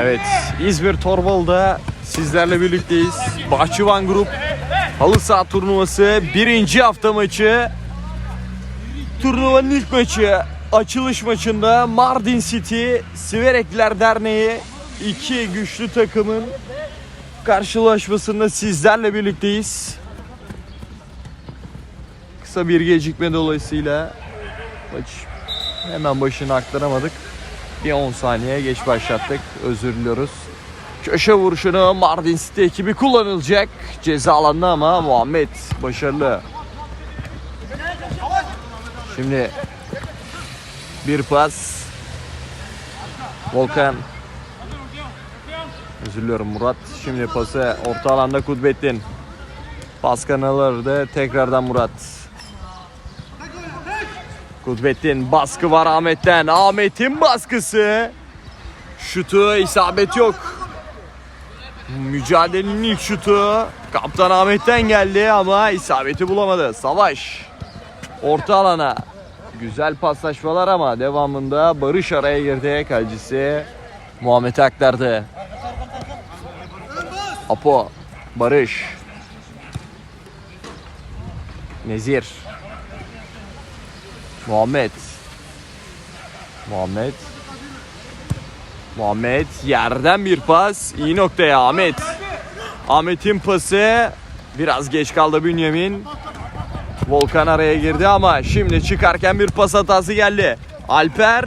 Evet, İzmir Torbalı'da sizlerle birlikteyiz. Bahçıvan Grup Halı Saha Turnuvası birinci hafta maçı. Turnuvanın ilk maçı, açılış maçında Mardin City Siverekliler Derneği iki güçlü takımın karşılaşmasında sizlerle birlikteyiz. Kısa bir gecikme dolayısıyla maç hemen başını aktaramadık. Bir 10 saniye geç başlattık. Özür diliyoruz. Köşe vuruşunu Mardin City ekibi kullanılacak. Ceza alanına ama Muhammed başarılı. Şimdi bir pas. Volkan. Özür diliyorum Murat. Şimdi pası orta alanda Kudbettin. Pas kanaları tekrardan Murat. Kudbettin baskı var Ahmet'ten. Ahmet'in baskısı. Şutu isabet yok. Mücadelenin ilk şutu Kaptan Ahmet'ten geldi ama isabeti bulamadı. Savaş. Orta alana. Güzel paslaşmalar ama devamında Barış araya girdi. Kalecisi Muhammed aktardı. Apo. Barış. Nezir. Muhammed. Muhammed. Muhammed yerden bir pas. iyi noktaya Ahmet. Ahmet'in pası. Biraz geç kaldı Bünyamin. Volkan araya girdi ama şimdi çıkarken bir pas hatası geldi. Alper.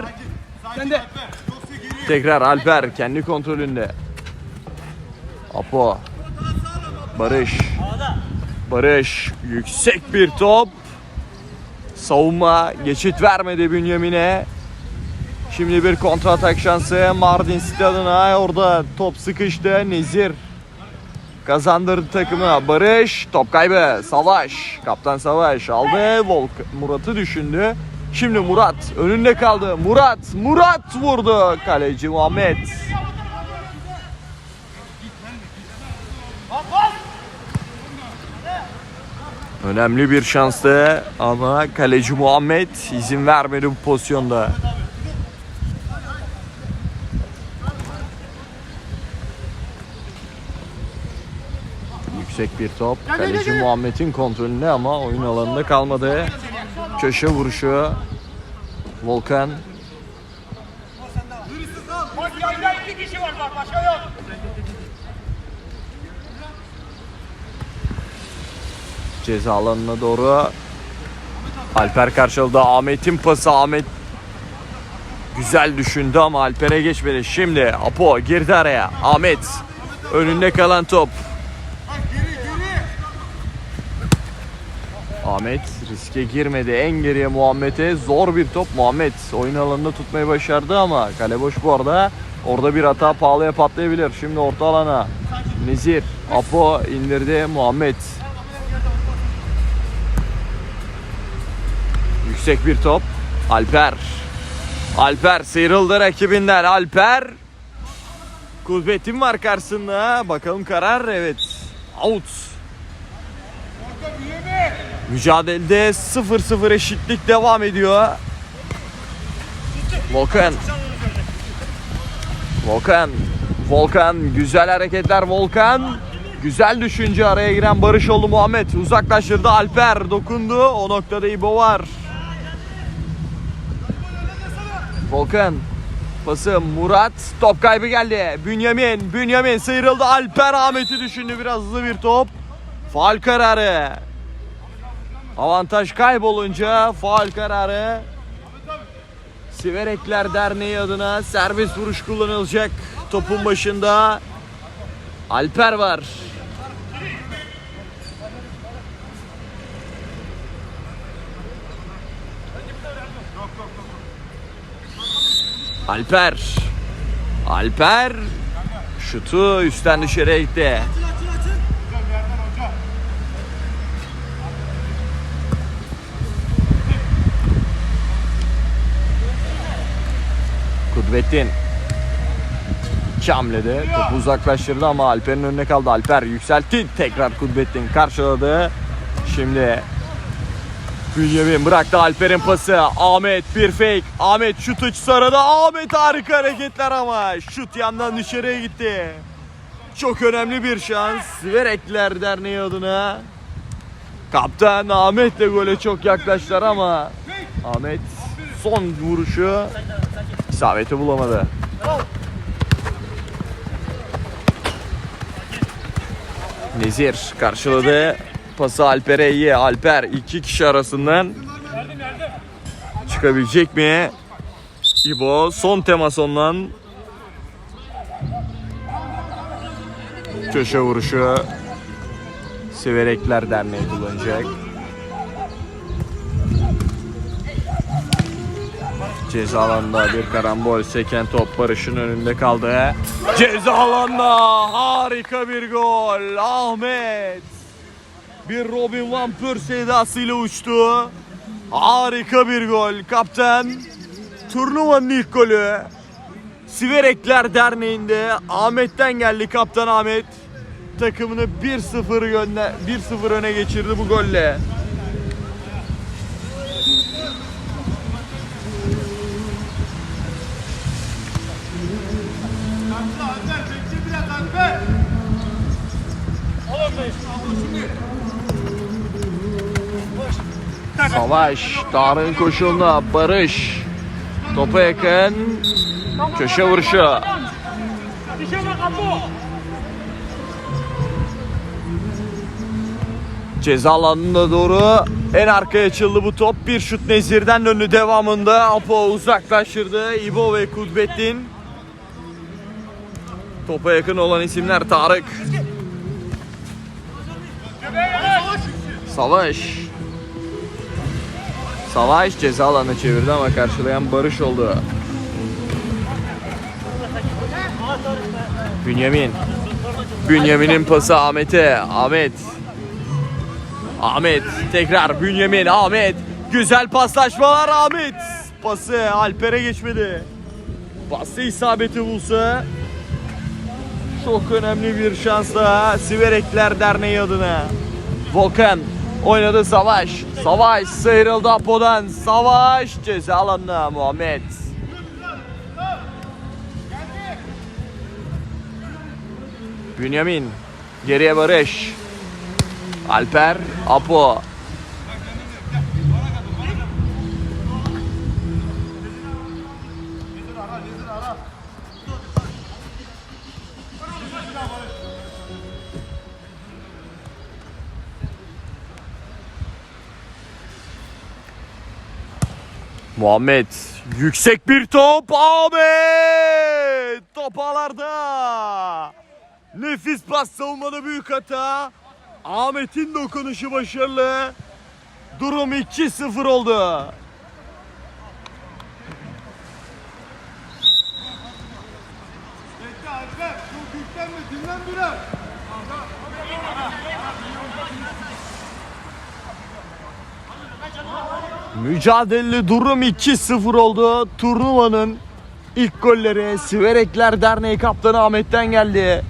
Tekrar Alper kendi kontrolünde. Apo. Barış. Barış. Yüksek bir top. Savunma geçit vermedi Bünyamin'e. Şimdi bir kontra atak şansı Mardin City adına. Orada top sıkıştı. Nezir kazandırdı takımı. Barış top kaybı. Savaş. Kaptan Savaş aldı. Volk Murat'ı düşündü. Şimdi Murat önünde kaldı. Murat, Murat vurdu. Kaleci Muhammed. Önemli bir şanstı ama kaleci Muhammed izin vermedi bu pozisyonda. Yüksek bir top. Kaleci Muhammed'in kontrolünde ama oyun alanında kalmadı. Köşe vuruşu. Volkan. Başkanında iki kişi var bak başka yok. Ceza alanına doğru. Alper karşıladı. Ahmet'in pası. Ahmet güzel düşündü ama Alper'e geçmedi. Şimdi Apo girdi araya. Ahmet önünde kalan top. Ahmet riske girmedi. En geriye Muhammed'e zor bir top. Muhammed oyun alanında tutmayı başardı ama kale boş bu arada. Orada bir hata pahalıya patlayabilir. Şimdi orta alana. Nezir. Apo indirdi. Muhammed. Yüksek bir top. Alper. Alper sıyrıldı rakibinden. Alper. Kudbetin var karşısında. Bakalım karar. Evet. Out. Mücadelede 0-0 eşitlik devam ediyor. Volkan. Volkan. Volkan. Güzel hareketler Volkan. Güzel düşünce araya giren Barışoğlu Muhammed. Uzaklaştırdı Alper. Dokundu. O noktada İbo var. Volkan. Pası Murat. Top kaybı geldi. Bünyamin. Bünyamin sıyrıldı. Alper Ahmet'i düşündü. Biraz hızlı bir top. Faal kararı. Avantaj kaybolunca faal kararı. Siverekler Derneği adına serbest vuruş kullanılacak. Topun başında Alper var. Alper. Alper. Şutu üstten dışarıya gitti. Kudrettin. İki hamlede topu uzaklaştırdı ama Alper'in önüne kaldı. Alper yükseltti. Tekrar Kudrettin karşıladı. Şimdi Bünyamin bıraktı Alper'in pası. Ahmet bir fake. Ahmet şut açısı aradı. Ahmet harika hareketler ama şut yandan dışarıya gitti. Çok önemli bir şans. Verekler Derneği adına. Kaptan Ahmet de gole çok yaklaştılar ama Ahmet son vuruşu isabeti bulamadı. Nezir karşıladı. Pası Alper'e iyi. Alper iki kişi arasından çıkabilecek mi? İbo son temas ondan. Köşe vuruşu. Siverekler Derneği kullanacak. Ceza bir karambol seken top Barış'ın önünde kaldı. Ceza harika bir gol. Ahmet. Bir Robin Van Persie edasıyla uçtu. Harika bir gol. Kaptan turnuvanın ilk golü. Siverekler Derneği'nde Ahmet'ten geldi kaptan Ahmet. Takımını 1-0 gönder 1-0 öne geçirdi bu golle. Savaş, Tarık'ın koşuluna Barış. Topa yakın. Köşe vuruşu. Ceza alanına doğru en arkaya açıldı bu top. Bir şut Nezir'den döndü devamında. Apo uzaklaştırdı. İbo ve Kudbettin. Topa yakın olan isimler Tarık. Savaş. Savaş ceza alanına çevirdi ama karşılayan Barış oldu. Bünyamin. Bünyamin'in pası Ahmet'e. Ahmet. Ahmet tekrar Bünyamin Ahmet güzel paslaşmalar Ahmet pası Alper'e geçmedi pası isabeti bulsa çok önemli bir şans daha Siverekler Derneği adına Volkan oynadı Savaş. Savaş sıyrıldı Apo'dan. Savaş ceza alanına Muhammed. Bünyamin geriye Barış. Alper, Apo. Muhammed yüksek bir top Ahmet topalarda nefis pas savunmada büyük hata Ahmet'in dokunuşu başarılı. Durum 2-0 oldu. Çok yüklenme dinlen biraz. Mücadeleli durum 2-0 oldu. Turnuvanın ilk golleri Siverekler Derneği Kaptanı Ahmet'ten geldi.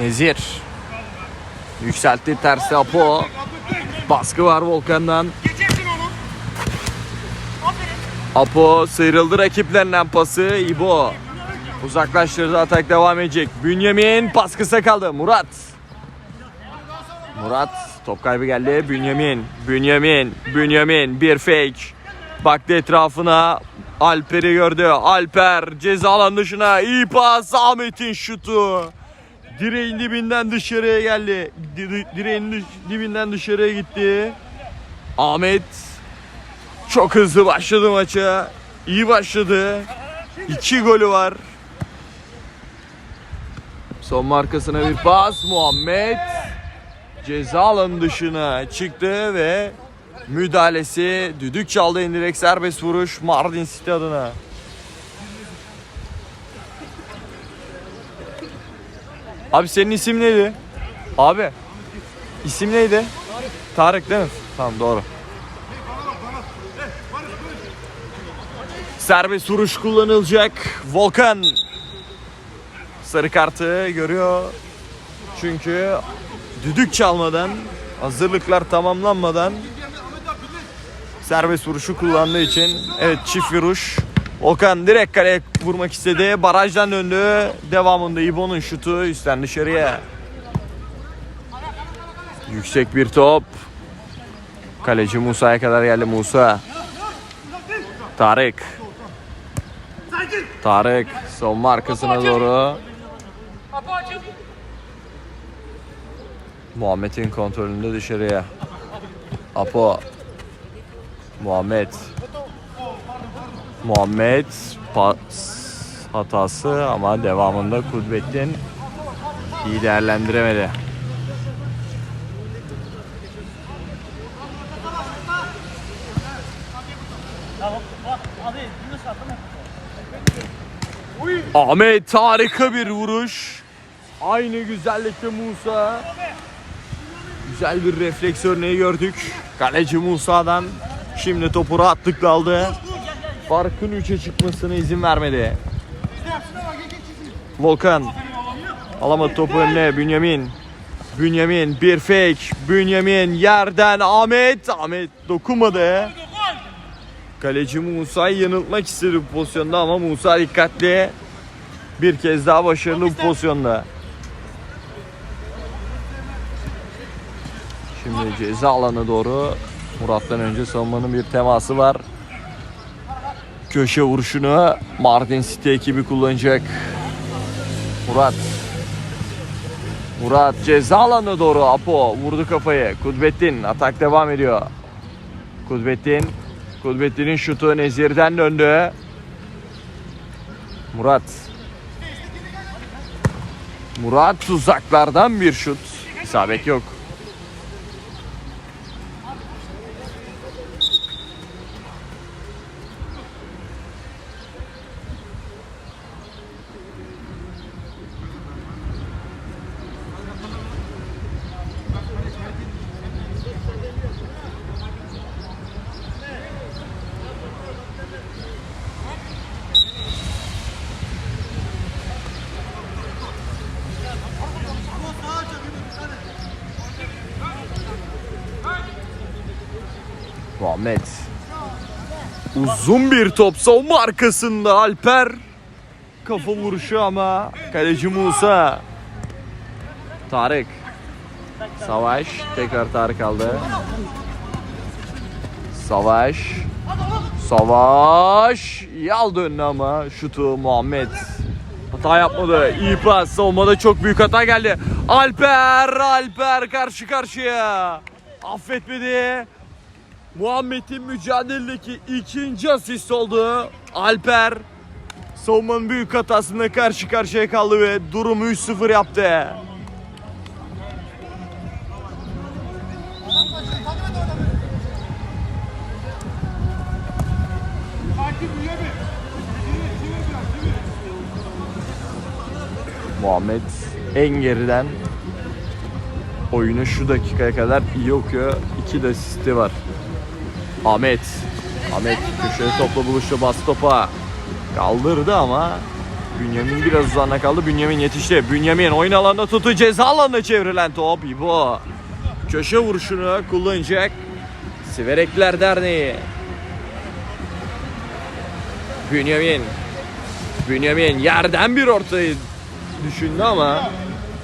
Nezir yükseltti tersi Apo. Baskı var Volkan'dan. Apo sıyrıldı rakiplerinden pası İbo. Uzaklaştırdı atak devam edecek. Bünyamin pas kısa kaldı. Murat. Murat top kaybı geldi. Bünyamin. Bünyamin. Bünyamin bir fake. Baktı etrafına. Alper'i gördü. Alper ceza alan dışına. iyi pas. Ahmet'in şutu. Direğin dibinden dışarıya geldi. Di- Direğin dibinden dışarıya gitti. Ahmet çok hızlı başladı maça. İyi başladı. İki golü var. Son markasına bir pas. Muhammed ceza alanı dışına çıktı ve müdahalesi düdük çaldı indirek serbest vuruş Mardin City adına. Abi senin isim neydi? Abi isim neydi? Tarık değil mi? Tamam doğru. Serbest vuruş kullanılacak. Volkan sarı kartı görüyor. Çünkü düdük çalmadan, hazırlıklar tamamlanmadan serbest vuruşu kullandığı için evet çift vuruş. Volkan direkt kaleye vurmak istedi. Barajdan döndü. Devamında İbo'nun şutu üstten dışarıya. Yüksek bir top. Kaleci Musa'ya kadar geldi Musa. Tarık. Tarık savunma arkasına doğru. Muhammed'in kontrolünde dışarıya. Apo. Muhammed. Muhammed pas hatası ama devamında Kudrettin iyi değerlendiremedi. Ahmet harika bir vuruş. Aynı güzellikte Musa. Güzel bir refleks örneği gördük. Kaleci Musa'dan şimdi topu rahatlıkla aldı. Farkın 3'e çıkmasına izin vermedi. Volkan alamadı topu önüne Bünyamin. Bünyamin bir fake. Bünyamin yerden Ahmet. Ahmet dokunmadı. Kaleci Musa'yı yanıltmak istedi bu pozisyonda ama Musa dikkatli. Bir kez daha başarılı bu pozisyonda. Şimdi ceza alanı doğru Murat'tan önce savunmanın bir teması var. Köşe vuruşunu Mardin City ekibi kullanacak. Murat. Murat ceza alanına doğru Apo vurdu kafayı. Kudbettin atak devam ediyor. Kudbettin. Kudbettin'in şutu Nezir'den döndü. Murat. Murat tuzaklardan bir şut. İsabet yok. Muhammed. Uzun bir top savunma arkasında Alper. Kafa vuruşu ama kaleci Musa. Tarık. Savaş. Tekrar Tarık aldı. Savaş. Savaş. İyi aldı önüne ama şutu Muhammed. Hata yapmadı. İyi pas. Savunmada çok büyük hata geldi. Alper. Alper karşı karşıya. Affetmedi. Muhammed'in mücadeledeki ikinci asist oldu. Alper savunmanın büyük hatasında karşı karşıya kaldı ve durumu 3-0 yaptı. Muhammed en geriden oyunu şu dakikaya kadar iyi okuyor. İki de asisti var. Ahmet. Ahmet köşeye topla buluştu bas topa. Kaldırdı ama Bünyamin biraz uzağına kaldı. Bünyamin yetişti. Bünyamin oyun alanında tuttu. Ceza alanına çevrilen top. İbo. Köşe vuruşunu kullanacak. Siverekler Derneği. Bünyamin. Bünyamin yerden bir ortayı düşündü ama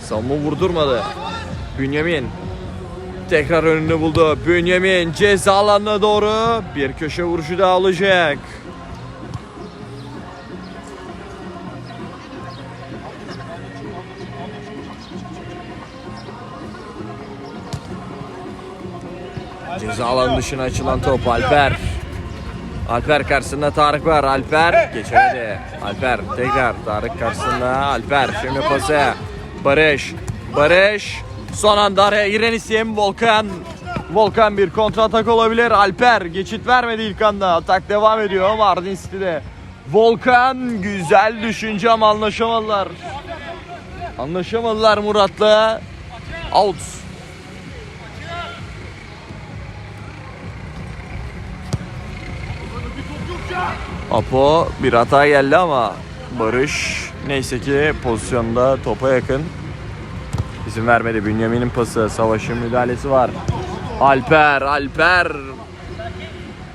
savunma vurdurmadı. Bünyamin tekrar önünü buldu. Bünyamin ceza alanına doğru bir köşe vuruşu daha alacak. Ceza alanı dışına açılan top Alper. Alper karşısında Tarık var. Alper geçemedi. Alper tekrar Tarık karşısında. Alper şimdi pası. Barış. Barış. Son anda araya giren isim Volkan. Volkan bir kontra atak olabilir. Alper geçit vermedi ilk anda. Atak devam ediyor Mardin City'de. Volkan güzel düşünce ama anlaşamadılar. Anlaşamadılar Murat'la. Out. Apo bir hata geldi ama Barış neyse ki pozisyonda topa yakın. İzin vermedi. Bünyamin'in pası, Savaş'ın müdahalesi var. Alper, Alper.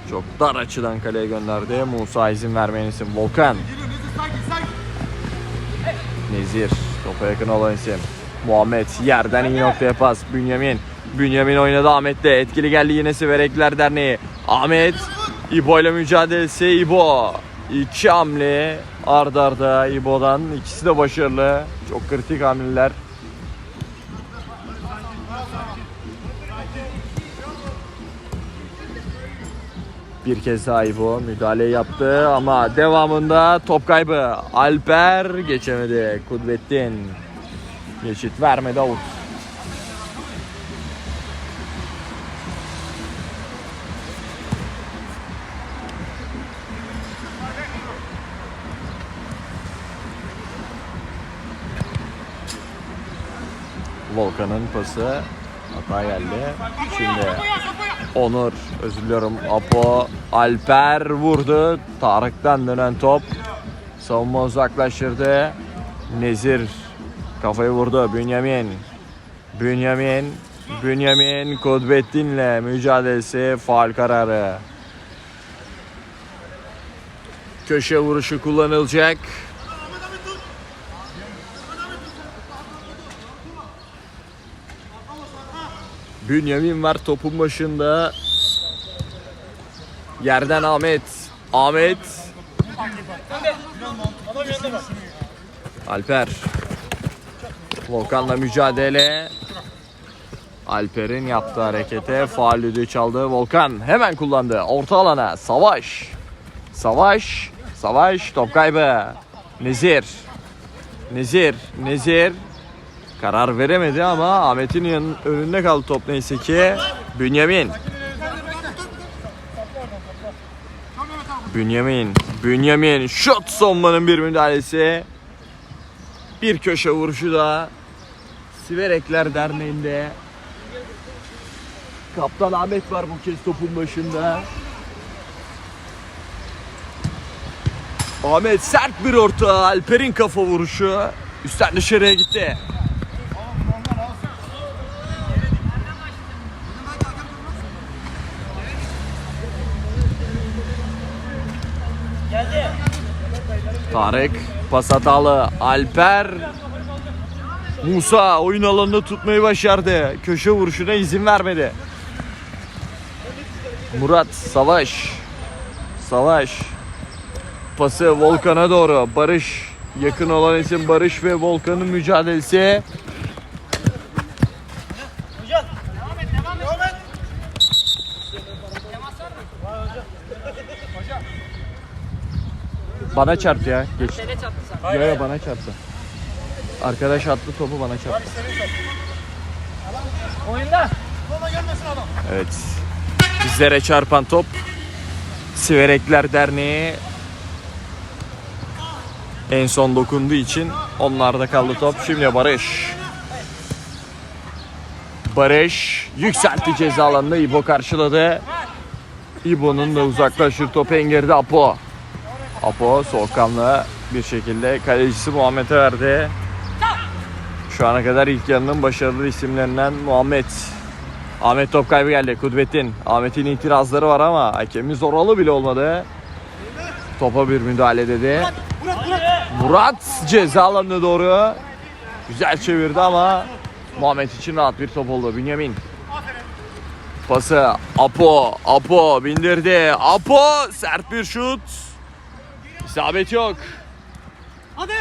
Çok dar açıdan kaleye gönderdi. Musa izin vermeyen isim. Volkan. Nezir. Topa yakın olan isim. Muhammed yerden iyi noktaya pas. Bünyamin. Bünyamin oynadı Ahmet'le. Etkili geldi yine Siverekler Derneği. Ahmet. İbo ile mücadelesi İbo. İki hamle ard arda İbo'dan. İkisi de başarılı. Çok kritik hamleler. Bir kez daha İbo müdahale yaptı ama devamında top kaybı. Alper geçemedi. Kudrettin geçit vermedi out. Volkan'ın pası hata geldi. Şimdi Onur, özür diliyorum. Apo, Alper vurdu. Tarık'tan dönen top. Savunma uzaklaştırdı. Nezir kafayı vurdu. Bünyamin. Bünyamin. Bünyamin Kudrettin'le mücadelesi faal kararı. Köşe vuruşu kullanılacak. Bünyamin var topun başında. Yerden Ahmet. Ahmet. Alper. Volkan'la mücadele. Alper'in yaptığı harekete faal düdüğü çaldı. Volkan hemen kullandı. Orta alana. Savaş. Savaş. Savaş. Top kaybı. Nezir. Nezir. Nezir. Karar veremedi ama Ahmet'in önünde kaldı top neyse ki. Bünyamin. Bünyamin. Bünyamin. Şut sonmanın bir müdahalesi. Bir köşe vuruşu da Siverekler Derneği'nde. Kaptan Ahmet var bu kez topun başında. Ahmet sert bir orta. Alper'in kafa vuruşu. Üstten dışarıya gitti. Tarık pas hatalı. Alper Musa oyun alanında tutmayı başardı. Köşe vuruşuna izin vermedi. Murat Savaş. Savaş. Pası Volkan'a doğru. Barış yakın olan isim Barış ve Volkan'ın mücadelesi. Bana çarptı ya. Geç. Sene çarptı sana. Yo yo bana çarptı. Arkadaş attı topu bana çarptı. Oyunda. Evet. Bizlere çarpan top Siverekler Derneği en son dokunduğu için onlarda kaldı top. Şimdi Barış. Barış yükseltti ceza alanında İbo karşıladı. İbo'nun da uzaklaşır topu engeride Apo. Apo soğukkanlı bir şekilde kalecisi Muhammed'e verdi. Şu ana kadar ilk yarının başarılı isimlerinden Muhammed. Ahmet top kaybı geldi. Kudrettin. Ahmet'in itirazları var ama hakemimiz oralı bile olmadı. Topa bir müdahale dedi. Murat ceza alanına doğru. Güzel çevirdi ama Muhammed için rahat bir top oldu. Bünyamin. Pası Apo. Apo bindirdi. Apo sert bir şut. İsabet yok. Hadi.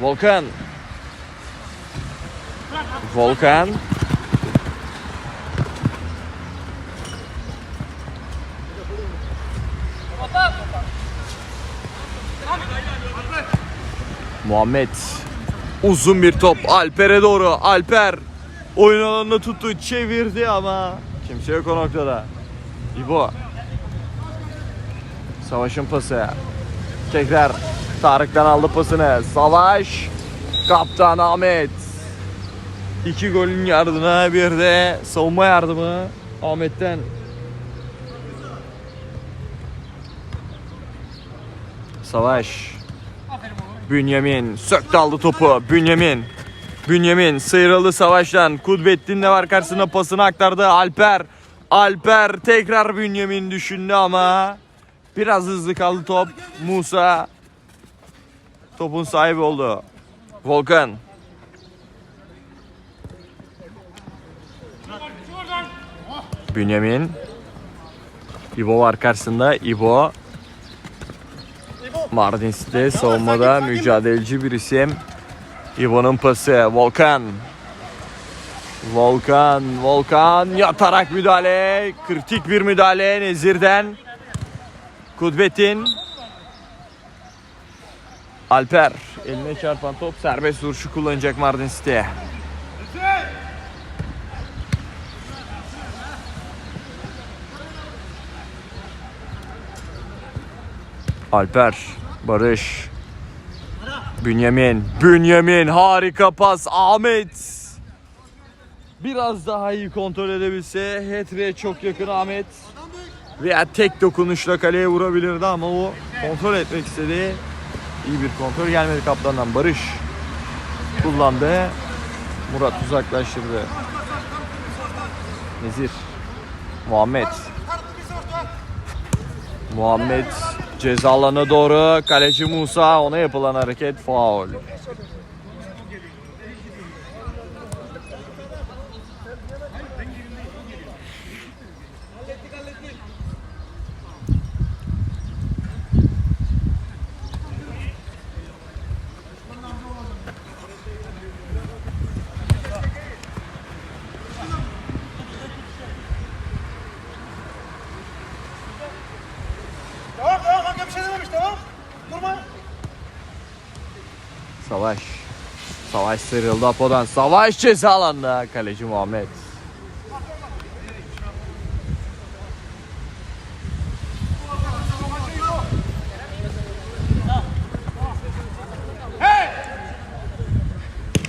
Volkan. Volkan. Muhammed. Uzun bir top Alper'e doğru. Alper oyun alanını tuttu, çevirdi ama kimse yok o noktada. İbo. Savaş'ın pası. Tekrar Tarık'tan aldı pasını. Savaş. Kaptan Ahmet. İki golün yardımına bir de savunma yardımı Ahmet'ten. Savaş. Bünyamin söktü aldı topu. Bünyamin. Bünyamin sıyrıldı savaştan. Kudbettin de var karşısına pasını aktardı. Alper. Alper tekrar Bünyamin düşündü ama biraz hızlı kaldı top. Musa topun sahibi oldu. Volkan. Bünyamin. İbo var karşısında. İbo. Mardin City savunmada mücadeleci bir isim. İbo'nun pası. Volkan. Volkan. Volkan yatarak müdahale. Kritik bir müdahale Nezir'den. Kudbettin. Alper. Eline çarpan top serbest vuruşu kullanacak Mardin City. Alper, Barış, Bünyamin, Bünyamin harika pas Ahmet. Biraz daha iyi kontrol edebilse hat çok yakın Ahmet. Veya tek dokunuşla kaleye vurabilirdi ama o kontrol etmek istedi. İyi bir kontrol gelmedi kaptandan. Barış kullandı. Murat uzaklaştırdı. Nezir. Muhammed. Muhammed ceza alanına doğru kaleci Musa ona yapılan hareket faul. Savaş. Savaş sıyrıldı Apo'dan. Savaş ceza alanında kaleci Muhammed.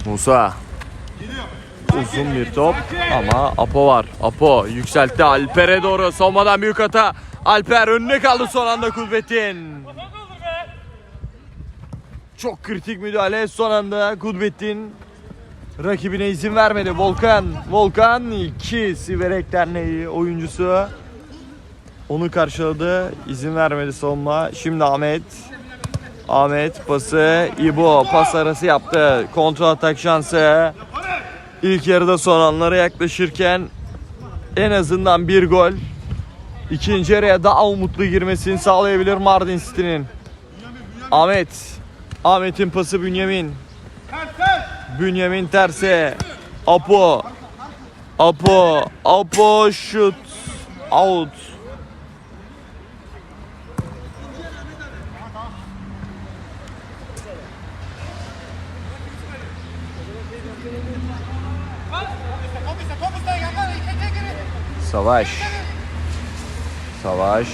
Musa. Uzun bir top ama Apo var. Apo yükseltti Alper'e doğru. Savunmadan büyük hata. Alper önüne kaldı son anda Kudbettin. Çok kritik müdahale son anda Kudbettin rakibine izin vermedi. Volkan, Volkan 2 Siverek Derneği oyuncusu onu karşıladı. İzin vermedi savunma. Şimdi Ahmet. Ahmet pası İbo pas arası yaptı. Kontrol atak şansı. İlk yarıda son anlara yaklaşırken en azından bir gol ikinci yarıya daha umutlu girmesini sağlayabilir Mardin City'nin. Ahmet. Ahmet'in pası Bünyamin. Bünyamin terse. Apo. Apo. Apo şut. Out. Savaş. Savaş.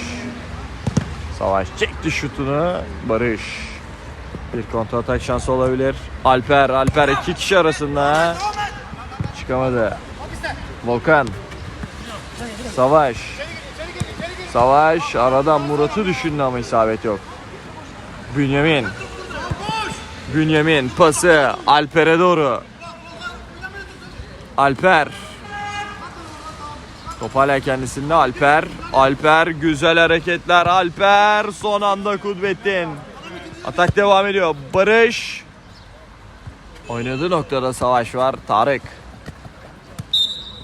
Savaş çekti şutunu. Barış. Bir kontra atak şansı olabilir. Alper. Alper iki kişi arasında. Çıkamadı. Volkan. Savaş. Savaş aradan Murat'ı düşündü ama isabet yok. Bünyamin. Bünyamin pası Alper'e doğru. Alper. Top hala kendisinde Alper. Alper güzel hareketler. Alper son anda Kudbettin. Atak devam ediyor. Barış. Oynadığı noktada savaş var. Tarık.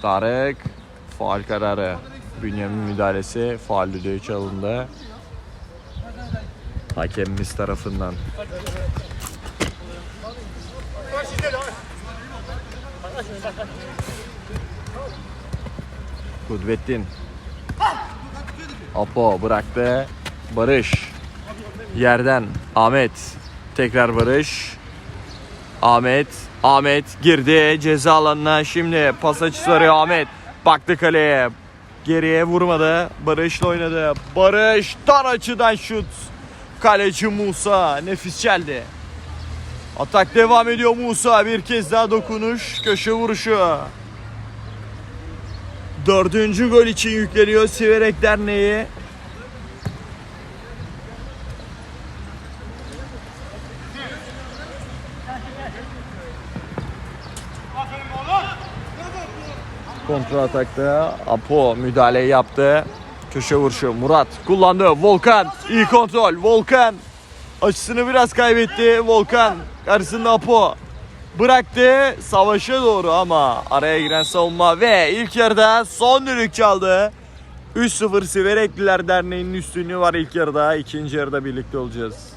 Tarık. Faal kararı. Bünyamin müdahalesi. Faal düdüğü çalındı. Hakemimiz tarafından. Kudbettin. Apo bıraktı. Barış. Yerden Ahmet. Tekrar Barış. Ahmet. Ahmet girdi ceza alanına. Şimdi pas açısı arıyor Ahmet. Baktı kaleye. Geriye vurmadı. Barış'la oynadı. Barış dar açıdan şut. Kaleci Musa nefis geldi. Atak devam ediyor Musa. Bir kez daha dokunuş. Köşe vuruşu. Dördüncü gol için yükleniyor Siverek Derneği. Kontra atakta. Apo müdahaleyi yaptı. Köşe vuruşu Murat kullandı. Volkan iyi kontrol. Volkan açısını biraz kaybetti. Volkan karşısında Apo bıraktı savaşa doğru ama araya giren savunma ve ilk yarıda son düdük çaldı. 3-0 Siverekliler Derneği'nin üstünlüğü var ilk yarıda. İkinci yarıda birlikte olacağız.